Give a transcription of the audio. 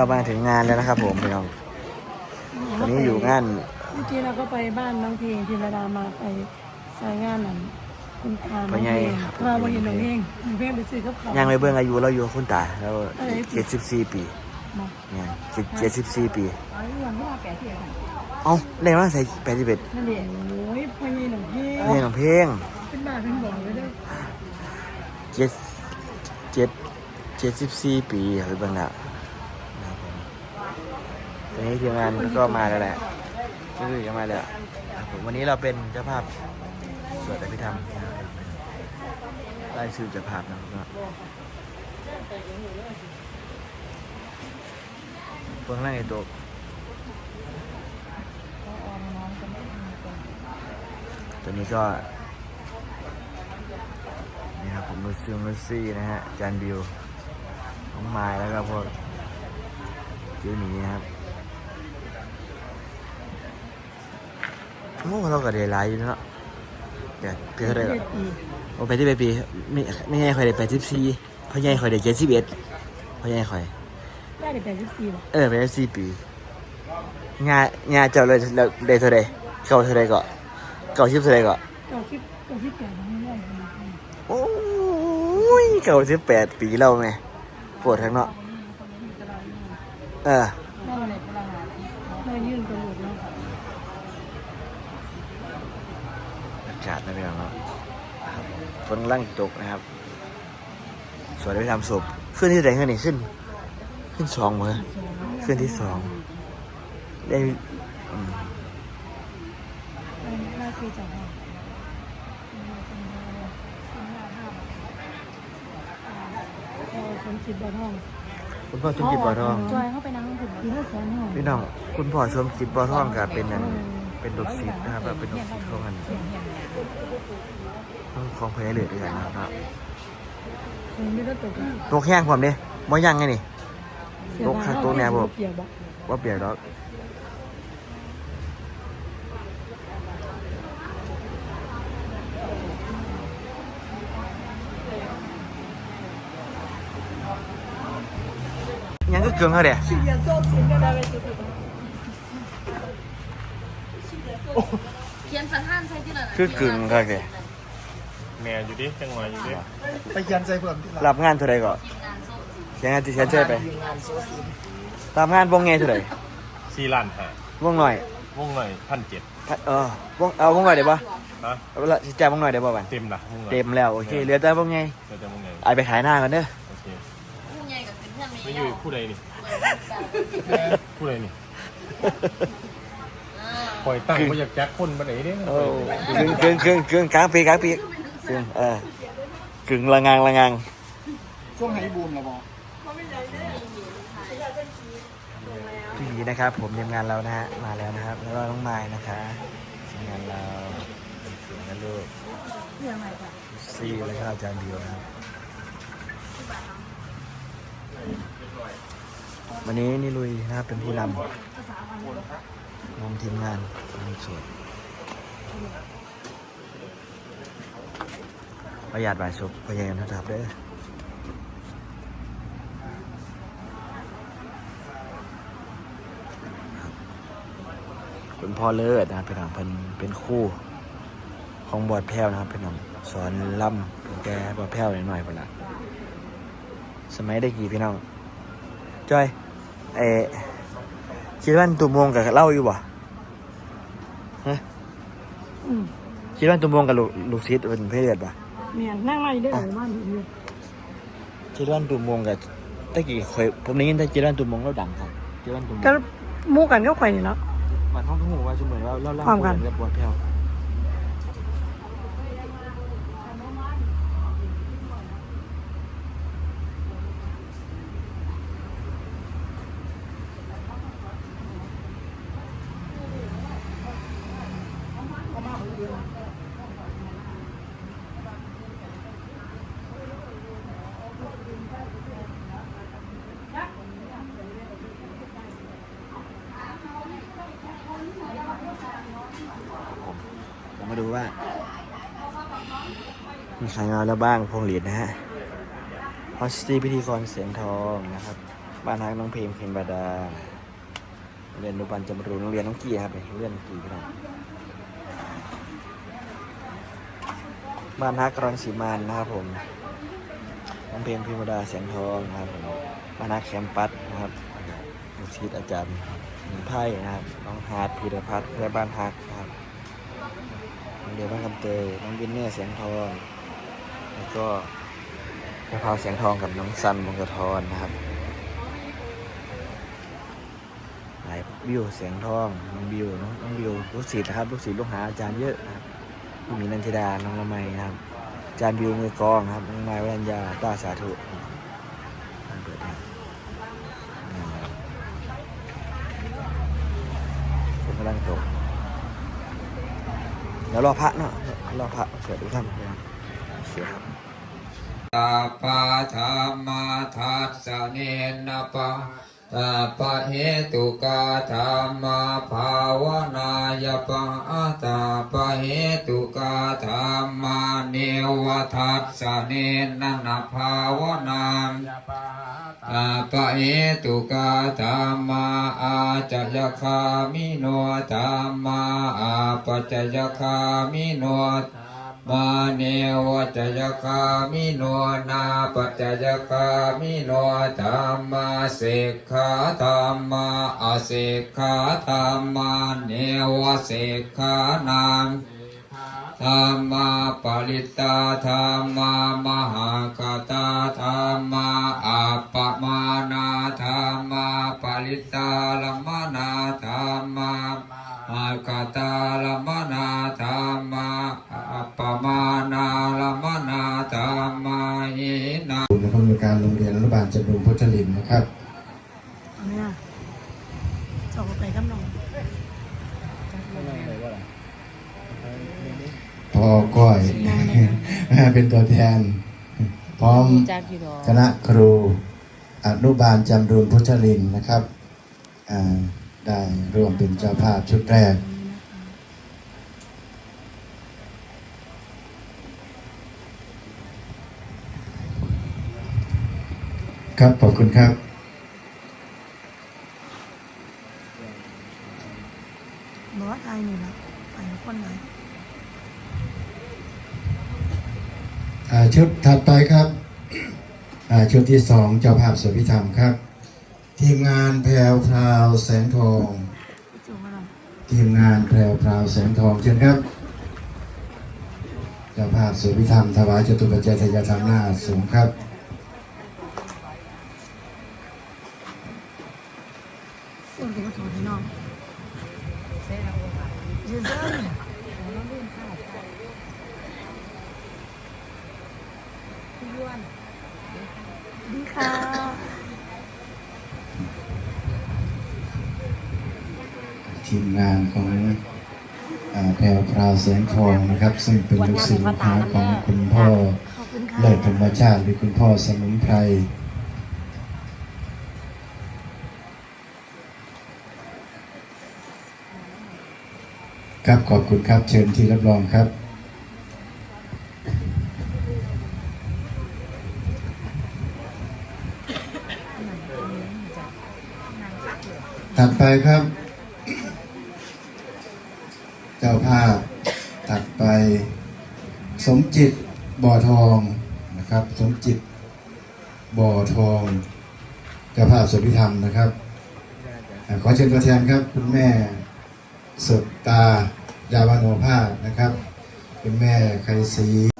เรามาถึงงานแล้วนะครับ ผมพี่น้องตอนนี้อยู่งานเมื่อกี้เราก็ไปบ้านน้องเพลงพิมระดามาไปใช้งานนั้นคุณตาน้องเพลงเราไปเห็นน้องเพลงน้องเพลงไปซื้อกับเขายังไปเบิ่งอายุเราอยู่กับคุณตาเราเจ็ดสิบสี่ปีมาเนี่ยเจ็ดสิบสี่ปีเอาอย่างว่าแปดเทียนเอ้าเล่นว่าใส่แปดสิบเอ็ดนั่นเองโอ้ยพ่อยี่น้องเพลงนี่น้องเพลงเป็นบ้าเป็นบ่อเลยเด้อเจ็ดเจ็ดเจ็ดสิบสี่ปีหรือเปล่าน่ะนะครับผม ตอนนี้ทีมงานก็มาแล้วแหละก็คือจะมาแล้วครับผมวันนี้เราเป็นเจ้าภาพสวดอภิธรรมไล่ชื่อเจ้าภาพนะครับเบื้องล่างไอ้ตัวตัวนี้ก็นี่ครับผมลูซิลลูซี่นะฮะจานบิวน้องไม้แล้วก็พวกเจ้าหนีนะครับ โอ้เราก็ได้หลายอยู่เนาะเดี๋ยวเพื่อได้เจ็ดปีโอ้ไปที่ไปปีไม่ไม่ใช่คอยได้แปดสิบสี่พ่อใหญ่คอยได้เจ็ดสิบเอ็ดพ่อใหญ่คอยได้แต่แปดสิบสี่บ่เออไปสี่ปีงานงานเจ้าเลยเลยได้เท่าไรเก่าเท่าไรก็เก่าชิบเท่าไรก็เก้าสิบเก้าสิบแปดไม่ได้โอ้ยเก่าสิบแปดปีแล้วไหมปวดทั้งเนาะเออ ได้อะไรก็ได้ได้ยื่นกระโดดเนาะ อากาศนะพี่น้องเนาะครับฝนลั่งตกนะครับส่วนไปทำศพขึ้นที่ไหนขึ้นนี่ขึ้น ขึ้นสองเหรอขึ้นที่สองได้อืมน่าคือจังหวะคนคิดบ่ท้องคุณพ่อสมคิดบ่อทองจอยเข้าไปนั่งถึงที่ห้าแสนห้องพี่น้อง คุณพ่อสมคิดบ่อทองกับเป็นนั่น เป็นลูกศิษย์นะครับแบบเป็นลูกศิษย์ของกันของพญาเหลือด้วยกันนะครับตกตกแห้งผมเนี่ยบ่ยังไงนี่เปียกบ่ว่าเปลี่ยนแล้วยังก็เกินเขาเดีย เกียจโซ่สิงกันอะไรจุดเขียนประธานใช่ที่ไหนคือกึ่งเขาเดียแม่อยู่ดิจังหวะอยู่ดิไปเขียนใจเพิ่มที่หลังรับงานเท่าไรก่อนทีมงานโซ่สียังไงที่ฉันเช่ไปทีมงานโซซีตามงานวงไงเท่าไรสี่ล้านห้าวงหน่อยวงหน่อยพันเจ็ดเออวงเอาวงหน่อยเดี๋ยวป่ะนะเอาละสิแจกวงหน่อยเดี๋ยวป่ะบันเต็มนะวงหน่อยเต็มแล้วโอเคเหลือแต่วงไงเดี๋ยวจะวงไงไอไปขายหน้ากันเด้อโอเคผู้ใหญ่กับเป็นเพื่อนไม่ไม่ยอยู่อมผู้ใดนี่ผู้ใดนี่ ปล่อยตั้งมาอยากแจ็คคนมาไหนเนี่ยโอ้กึ่งกึ่งกึ่งกึ่งกลางปีกลางปีกึ่งเออกึ่งละงังละงังช่วงไฮบูมนะบอพี่หมีนะครับ ผมทีมงานเรานะฮะมาแล้วนะครับ แล้วก็น้องไม้นะคะทีมงานเราสวยนะลูกเรื่องอะไรจ้ะซี่แล้วก็อาจารย์เดียวนะครับวันนี้นี่ลุยนะครับเป็นผู้นำ นำทีมงานงานสวดประหยัดบายศพพยายามทับเด้อคุณพ่อเลิศนะครับเป็นน้องเป็นเป็นคู่ของบอดแพ้วนะครับเป็นน้องสอนล่ำเป็นแกบอดแพ้วหน่อยๆไปละสมัยได้กี่พี่น้องจอยเอ คิดว่าตุ่มวงกับเล่าอยู่บ่ฮะอืมคิดว่าตุ่มวงกับลูกลูกศิษย์เป็นเพศเลือดบ่เมียนั่งไล่ได้หรือบ้านอยู่ คิดว่าตุ่มวงกับตะกี้เคยผมได้ยินแต่คิดว่าตุ่มวงเราดังครับคิดว่าตุ่มวงก็มู่กันก็ไข่นี่เนาะมันห้องทั้งหมู่ว่าชุมเหมือนว่าเล่าเล่าความกันเรียบบอดแพ้ว มาดูว่า มีใครมาแล้วบ้างพวงหลีดนะฮะฮอสตีพิธีกรเสียงทองนะครับ บ้านฮักน้องเพลงเพลงบาดาเรียนอนุบาลจำรูนเรียนน้องกี้ครับเรียนน้องกี้ครับบ้านฮักรังสีมานนะครับผมน้องเพลงเพลงบาดาเสียงทองนะครับผมบ้านฮักแคมปัสนะครับลูกศิษย์อาจารย์หนึ่งไพ่นะครับน้องฮาร์ดพีรพัฒน์และบ้านฮักนะครับ โรงเรียนบ้านคำเตยน้องวินเนอร์เสียงทอง แล้วก็กระพราเสียงทองกับน้องซันวงกระทอนนะครับหลายบิวเสียงทองน้องบิวน้องน้องบิวลูกศิษย์นะครับลูกศิษย์ลูกหาอาจารย์เยอะนะครับพี่มีนันทิดาน้องละไมนะครับอาจารย์บิวมือกองครับน้องไม้วรัญญาต้าสาธุอ่าเปิดครับอืมฝนกำลังตกเดี๋ ยวรอพระเนาะรอพระสวัสดีครับโอเคครับตาปาธรรมาทัสสเนนปะตาปะเหตุกาธรรมาภาวนายปะตาปะเหตุกาธรรมาเนวทัสสเนนนภาวนาม ตาปะเหตุกาธรรมาอาจยคามิโนธรรมาอาปัจยคามิโนมาเนวจยคามิโนนาปัจยคามิโนธรรมาเสกขาธรรมาอาเสกขาธรรมาเนวเสกขานังธรรมาปริตตาธรรมามหากตา การโรงเรียนอนุบาลจำรุงพุทธลินนะครับเอาเนี่ยจบไปกับน้องพอก้อยเป็นตัวแทน พร้อมคณะครูอนุบาลจำรูนพุทธลินนะครับอ่าได้ร่วมเป็นเจ้าภาพชุดแรก ครับขอบคุณครับ บอสไอนี่ละไปคนไหนอ่าชุดถัดไปครับอ่าชุดที่สองเจ้าภาพสวดพิธรรมครับ ทีมงานแพรวพราวแสงทองจูมาหน่อยทีมงานแพรวพราวแสงทองเชิญครับเจ้าภาพสวดพิธรรมถวายจตุปัจจัยทายธรรมหน้าสูงครับ ส่วนตัวก็ถอดให้น้องยืนเส้นดี ค่ะ ทีมงานของอ่าแพรวพราวแสงทองนะครับ ซึ่งเป็นลูกศิษย์ลูกหาของคุณพ่อขอบคุณค่ะเลิศธรรมชาติหรือคุณพ่อสมุนไพรครับขอบคุณครับเชิญที่รับรองครับ ถัดไปครับ เจ้าภาพถัดไป สมจิตบ่อทองนะครับ สมจิตบ่อทองเจ้าภาพสวดพิธรรมนะครับ ขอเชิญตัวแทนครับ คุณแม่สดตายาวาโนภาสนะครับ คุณแม่ไคศรี